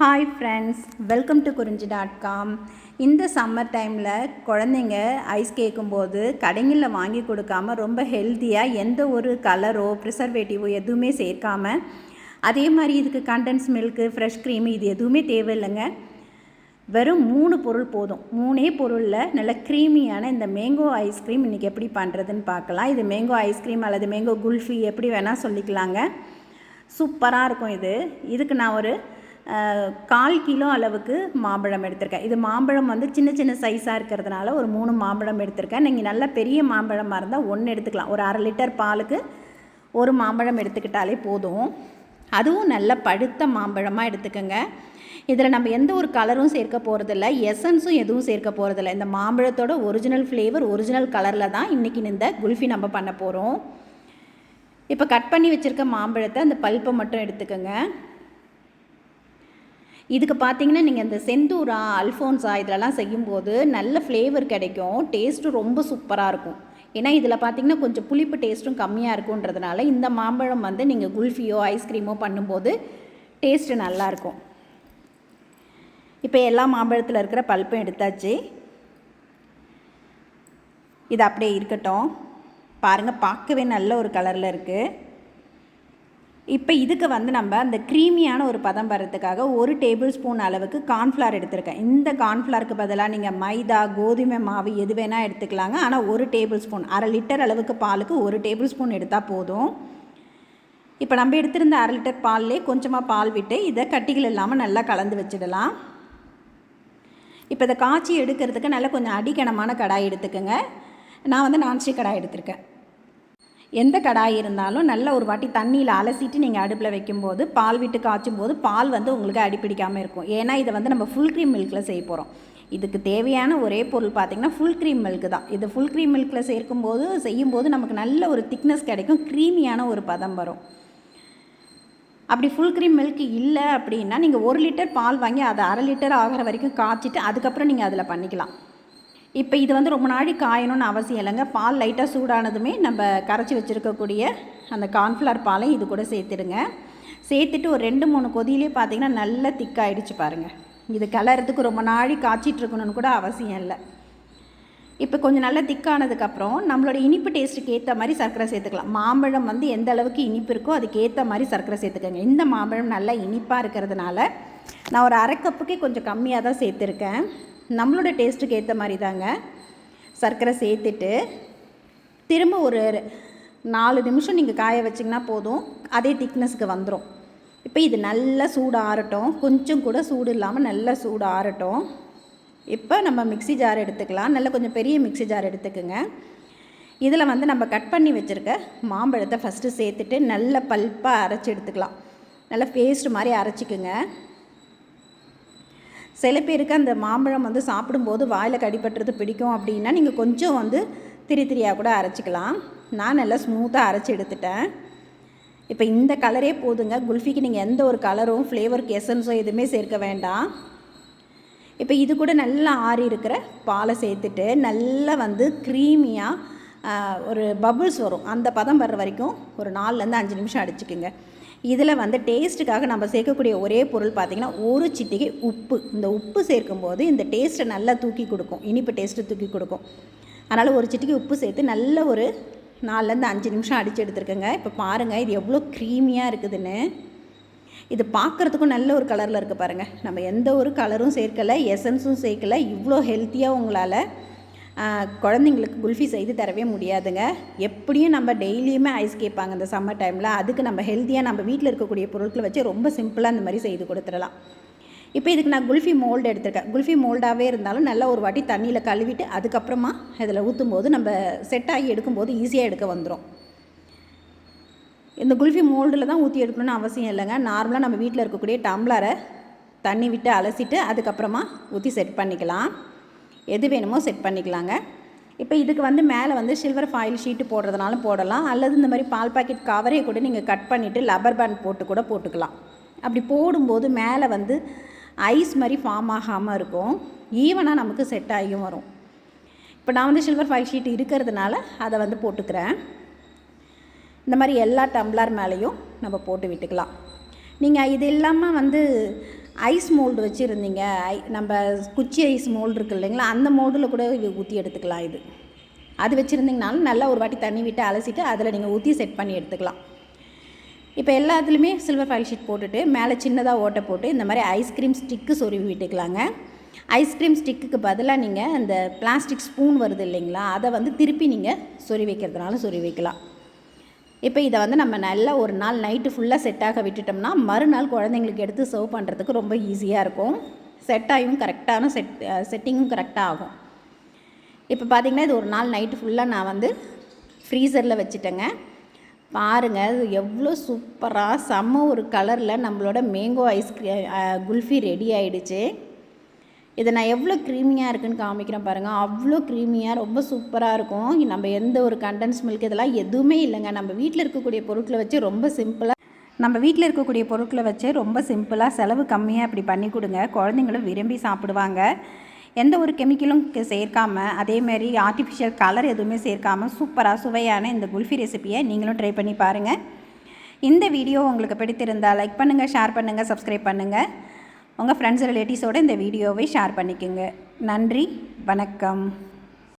Hi friends welcome to Kurinji dot com இந்த summer டைமில் குழந்தைங்க ஐஸ் கேட்கும்போது கடைங்களில் வாங்கி கொடுக்காம ரொம்ப ஹெல்த்தியாக எந்த ஒரு கலரோ ப்ரிசர்வேட்டிவோ எதுவுமே சேர்க்காம அதே மாதிரி இதுக்கு கண்டன்ஸ் மில்க்கு ஃப்ரெஷ் க்ரீம் இது எதுவுமே தேவையில்லைங்க. வெறும் மூணு பொருள் போதும். மூணே பொருளில் நல்ல க்ரீமியான இந்த மேங்கோ ஐஸ்கிரீம் இன்றைக்கி எப்படி பண்ணுறதுன்னு பார்க்கலாம். இது மேங்கோ ஐஸ்கிரீம் அல்லது மேங்கோ குல்ஃபி எப்படி வேணால் சொல்லிக்கலாங்க. சூப்பராக இருக்கும் இது. இதுக்கு நான் ஒரு கால் கிலோ அளவுக்கு மாம்பழம் எடுத்திருக்கேன். இது மாம்பழம் வந்து சின்ன சின்ன சைஸாக இருக்கிறதுனால ஒரு மூணு மாம்பழம் எடுத்திருக்கேன். நீங்கள் நல்ல பெரிய மாம்பழமாக இருந்தால் ஒன்று எடுத்துக்கலாம். ஒரு அரை லிட்டர் பாலுக்கு ஒரு மாம்பழம் எடுத்துக்கிட்டாலே போதும். அதுவும் நல்ல பழுத்த மாம்பழமாக எடுத்துக்கோங்க. இதில் நம்ம எந்த ஒரு கலரும் சேர்க்க போகிறதில்ல எசன்ஸும் எதுவும் சேர்க்க போகிறதில்ல இந்த மாம்பழத்தோட ஒரிஜினல் ஃப்ளேவர் ஒரிஜினல் கலரில் தான் இன்றைக்கி இந்த குல்ஃபி நம்ம பண்ண போகிறோம் இப்போ கட் பண்ணி வச்சுருக்க மாம்பழத்தை அந்த பல்ப்பை மட்டும் எடுத்துக்கோங்க. இதுக்கு பார்த்தீங்கன்னா நீங்கள் இந்த செந்தூரா அல்ஃபோன்ஸா இதெல்லாம் செய்யும்போது நல்ல ஃப்ளேவர் கிடைக்கும். டேஸ்ட்டும் ரொம்ப சூப்பராக இருக்கும். ஏன்னா இதில் பார்த்தீங்கன்னா கொஞ்சம் புளிப்பு டேஸ்ட்டும் கம்மியாக இருக்குன்றதுனால இந்த மாம்பழம் வந்து நீங்கள் குல்ஃபியோ ஐஸ்கிரீமோ பண்ணும்போது டேஸ்ட்டு நல்லாயிருக்கும் இப்போ எல்லா மாம்பழத்தில் இருக்கிற பல்ப்பும் எடுத்தாச்சு. இது அப்படியே இருக்கட்டும். பாருங்கள் பார்க்கவே நல்ல ஒரு கலரில் இருக்குது இப்போ இதுக்கு வந்து நம்ம அந்த க்ரீமியான ஒரு பதம் வர்றதுக்காக ஒரு டேபிள் ஸ்பூன் அளவுக்கு கார்ன்ஃப்ளவர் எடுத்திருக்கேன். இந்த கார்ன்ஃப்ளவருக்கு பதிலாக நீங்கள் மைதா கோதுமை மாவு எது வேணால் எடுத்துக்கலாங்க. ஆனால் ஒரு டேபிள் ஸ்பூன் அரை லிட்டர் அளவுக்கு பாலுக்கு ஒரு டேபிள் ஸ்பூன் எடுத்தால் போதும். இப்போ நம்ம எடுத்திருந்த அரை லிட்டர் பால்லே கொஞ்சமாக பால் விட்டு இதை கட்டிகள் இல்லாமல் நல்லா கலந்து வச்சிடலாம். இப்போ இதை காய்ச்சி எடுக்கிறதுக்கு நல்லா கொஞ்சம் அடிக்கணமான கடாய் எடுத்துக்கோங்க. நான் வந்து நான்ஸ்டிக் கடாய் எடுத்திருக்கேன். எந்த கடாய் இருந்தாலும் நல்ல ஒரு வாட்டி தண்ணியில் அலசிட்டு நீங்கள் அடுப்பில் வைக்கும்போது பால் விட்டு காய்ச்சும் போது பால் வந்து உங்களுக்கு அடிப்பிடிக்காமல் இருக்கும். ஏன்னா இதை வந்து நம்ம ஃபுல் க்ரீம் மில்கில் செய்ய போகிறோம் இதுக்கு தேவையான ஒரே பொருள் பார்த்திங்கன்னா ஃபுல் க்ரீம் மில்க் தான். இது ஃபுல் க்ரீம் மில்கில் சேர்க்கும்போது செய்யும்போது நமக்கு நல்ல ஒரு திக்னஸ் கிடைக்கும். க்ரீமியான ஒரு பதம் வரும். அப்படி ஃபுல் க்ரீம் மில்க் இல்லை அப்படின்னா நீங்கள் ஒரு லிட்டர் பால் வாங்கி அதை அரை லிட்டர் ஆகிற வரைக்கும் காய்ச்சிட்டு அதுக்கப்புறம் நீங்கள் அதில் பண்ணிக்கலாம். இப்போ இது வந்து ரொம்ப நாளைக்கு காயணும்னு அவசியம் இல்லைங்க. பால் லைட்டாக சூடானதுமே நம்ம கரைச்சி வச்சுருக்கக்கூடிய அந்த கார்ன்ஃப்ளவர் பாலையும் இது கூட சேர்த்துடுங்க. சேர்த்துட்டு ஒரு ரெண்டு மூணு கொதியிலே பார்த்தீங்கன்னா நல்லா திக்காயிடுச்சு பாருங்கள் இது கலர்றதுக்கு ரொம்ப நாளைக்கு காய்ச்சிட்ருக்கணும்னு கூட அவசியம் இல்லை. இப்போ கொஞ்சம் நல்லா திக்கானதுக்கப்புறம் நம்மளோட இனிப்பு டேஸ்ட்டுக்கு ஏற்ற மாதிரி சர்க்கரை சேர்த்துக்கலாம். மாம்பழம் வந்து எந்த அளவுக்கு இனிப்பு இருக்கோ அதுக்கு ஏற்ற மாதிரி சர்க்கரை சேர்த்துக்கோங்க. இந்த மாம்பழம் நல்லா இனிப்பாக இருக்கிறதுனால நான் ஒரு அரை கப்புக்கே கொஞ்சம் கம்மியாக தான் சேர்த்துருக்கேன். நம்மளோட டேஸ்ட்டுக்கு ஏற்ற மாதிரி தாங்க சர்க்கரை சேர்த்துட்டு திரும்ப ஒரு நாலு நிமிஷம் நீங்கள் காய வச்சிங்கன்னா போதும். அதே திக்னஸ்க்கு வந்துடும் இப்போ இது நல்லா சூடு ஆறட்டும். கொஞ்சம் கூட சூடு இல்லாமல் நல்லா சூடு ஆறட்டும். இப்போ நம்ம மிக்ஸி ஜார் எடுத்துக்கலாம். நல்ல கொஞ்சம் பெரிய மிக்ஸி ஜார் எடுத்துக்கோங்க. இதில் வந்து நம்ம கட் பண்ணி வச்சுருக்க மாம்பழத்தை ஃபஸ்ட்டு சேர்த்துட்டு நல்ல பல்ப்பாக அரைச்சி எடுத்துக்கலாம். நல்லா பேஸ்ட் மாதிரி அரைச்சிக்குங்க. சில பேருக்கு அந்த மாம்பழம் வந்து சாப்பிடும்போது வாயில் கடிப்பட்டுறது பிடிக்கும் அப்படின்னா நீங்கள் கொஞ்சம் வந்து திரி திரியாக கூட அரைச்சிக்கலாம். நான் நல்லா ஸ்மூத்தாக அரைச்சி எடுத்துட்டேன். இப்போ இந்த கலரே போதுங்க. குல்ஃபிக்கு நீங்கள் எந்த ஒரு கலரும் ஃப்ளேவருக்கு எசன்ஸோ எதுவுமே சேர்க்க வேண்டாம். இப்போ இது கூட நல்லா ஆறி இருக்கிற பாலை சேர்த்துட்டு நல்லா வந்து க்ரீமியாக ஒரு பபுள்ஸ் வரும். அந்த பதம் வர்ற வரைக்கும் ஒரு நாலுலேருந்து அஞ்சு நிமிஷம் அடிச்சுக்குங்க. இதில் வந்து டேஸ்ட்டுக்காக நம்ம சேர்க்கக்கூடிய ஒரே பொருள் பார்த்திங்கன்னா ஒரு சிட்டிகை உப்பு. இந்த உப்பு சேர்க்கும்போது இந்த டேஸ்ட்டை நல்லா தூக்கி கொடுக்கும். இனிப்பு டேஸ்ட்டு தூக்கி கொடுக்கும். அதனால் ஒரு சிட்டிகை உப்பு சேர்த்து நல்ல ஒரு நாலுலேருந்து அஞ்சு நிமிஷம் அடித்து எடுத்துருக்கேங்க. இப்போ பாருங்கள் இது எவ்வளோ க்ரீமியாக இருக்குதுன்னு. இது பார்க்குறதுக்கும் நல்ல ஒரு கலரில் இருக்குது பாருங்கள் நம்ம எந்த ஒரு கலரும் சேர்க்கலை எசன்ஸும் சேர்க்கலை. இவ்வளோ ஹெல்த்தியாக உங்களால் குழந்தைங்களுக்கு குல்ஃபி செய்து தரவே முடியாதுங்க. எப்படியும் நம்ம டெய்லியுமே ஐஸ் கேட்பாங்க இந்த சம்மர் டைமில் அதுக்கு நம்ம ஹெல்த்தியாக நம்ம வீட்டில் இருக்கக்கூடிய பொருட்களை வச்சு ரொம்ப சிம்பிளாக இந்த மாதிரி செய்து கொடுத்துடலாம். இப்போ இதுக்கு நான் குல்ஃபி மோல்டு எடுத்திருக்கேன். குல்ஃபி மோல்டாகவே இருந்தாலும் நல்லா ஒரு வாட்டி தண்ணியில் கழுவிட்டு அதுக்கப்புறமா இதில் ஊற்றும் போது நம்ம செட் ஆகி எடுக்கும்போது ஈஸியாக எடுக்க வந்துடும் இந்த குல்ஃபி மோல்டில் தான் ஊற்றி எடுக்கணும்னு அவசியம் இல்லைங்க. நார்மலாக நம்ம வீட்டில் இருக்கக்கூடிய டம்ளரை தண்ணி விட்டு அலசிட்டு அதுக்கப்புறமா ஊற்றி செட் பண்ணிக்கலாம். எது வேணுமோ செட் பண்ணிக்கலாங்க. இப்போ இதுக்கு வந்து மேலே வந்து சில்வர் ஃபாயில் ஷீட்டு போடுறதுனாலும் போடலாம். அல்லது இந்த மாதிரி பால் பாக்கெட் கவரே கூட நீங்கள் கட் பண்ணிவிட்டு லப்பர் பேண்ட் போட்டு கூட போட்டுக்கலாம். அப்படி போடும்போது மேலே வந்து ஐஸ் மாதிரி ஃபார்ம் ஆகாமல் இருக்கும். ஈவனாக நமக்கு செட் ஆகியும் வரும். இப்போ நான் வந்து சில்வர் ஃபைல் ஷீட் இருக்கிறதுனால அதை வந்து போட்டுக்கிறேன். இந்த மாதிரி எல்லா டம்ளர் மேலேயும் நம்ம போட்டு விட்டுக்கலாம். நீங்கள் இது இல்லாமல் வந்து ஐஸ் மோல்டு வச்சுருந்தீங்க. ஐ நம்ம குச்சி ஐஸ் மோல்டு இருக்குது இல்லைங்களா அந்த மோல்டில் கூட இது ஊற்றி எடுத்துக்கலாம் இது. அது வச்சுருந்தீங்கனாலும் நல்லா ஒரு வாட்டி தண்ணி விட்டு அலசிட்டு அதில் நீங்கள் ஊற்றி செட் பண்ணி எடுத்துக்கலாம். இப்போ எல்லாத்துலேயுமே சில்வர் ஃபைல் ஷீட் போட்டுட்டு மேலே சின்னதாக ஓட்டை போட்டு இந்த மாதிரி ஐஸ்கிரீம் ஸ்டிக்கு சொருவி விட்டுக்கலாங்க. ஐஸ்கிரீம் ஸ்டிக்குக்கு பதிலாக நீங்கள் அந்த பிளாஸ்டிக் ஸ்பூன் வருது இல்லைங்களா அதை வந்து திருப்பி நீங்கள் சொறி வைக்கிறதுனால சொறி வைக்கலாம். இப்போ இதை வந்து நம்ம நல்லா ஒரு நாள் நைட்டு ஃபுல்லாக செட்டாக விட்டுட்டோம்னா மறுநாள் குழந்தைங்களுக்கு எடுத்து சர்வ் பண்ணுறதுக்கு ரொம்ப ஈஸியாக இருக்கும். செட்டாயும் கரெக்டான செட் செட்டிங்கும் கரெக்டாக ஆகும். இப்போ பார்த்திங்கன்னா இது ஒரு நாள் நைட்டு ஃபுல்லாக நான் வந்து ஃப்ரீசரில் வச்சுட்டேங்க. பாருங்கள் அது எவ்வளோ சூப்பராக செம்ம ஒரு கலரில் நம்மளோட மேங்கோ ஐஸ்கிரீம் குல்ஃபி ரெடி ஆகிடுச்சு இதை நான் எவ்வளோ க்ரீமியாக இருக்குன்னு காமிக்கிறேன் பாருங்கள் அவ்வளோ க்ரீமியாக ரொம்ப சூப்பராக இருக்கும். நம்ம எந்த ஒரு கண்டென்ஸ் மில்க் இதெல்லாம் எதுவுமே இல்லைங்க. நம்ம வீட்டில் இருக்கக்கூடிய பொருட்களை வச்சு ரொம்ப சிம்பிளாக நம்ம வீட்டில் இருக்கக்கூடிய பொருட்களை வச்சு ரொம்ப சிம்பிளாக செலவு கம்மியாக இப்படி பண்ணி கொடுங்க. குழந்தைங்களும் விரும்பி சாப்பிடுவாங்க. எந்த ஒரு கெமிக்கலும் சேர்க்காமல் அதேமாரி ஆர்டிஃபிஷியல் கலர் எதுவுமே சேர்க்காம சூப்பராக சுவையான இந்த குல்ஃபி ரெசிபியை நீங்களும் ட்ரை பண்ணி பாருங்கள் இந்த வீடியோ உங்களுக்கு பிடித்திருந்தால் லைக் பண்ணுங்கள் ஷேர் பண்ணுங்கள் சப்ஸ்கிரைப் பண்ணுங்கள் உங்கள் ஃப்ரெண்ட்ஸ் ரிலேட்டிவ்ஸோடு இந்த வீடியோவை ஷேர் பண்ணிக்கோங்க. நன்றி வணக்கம்.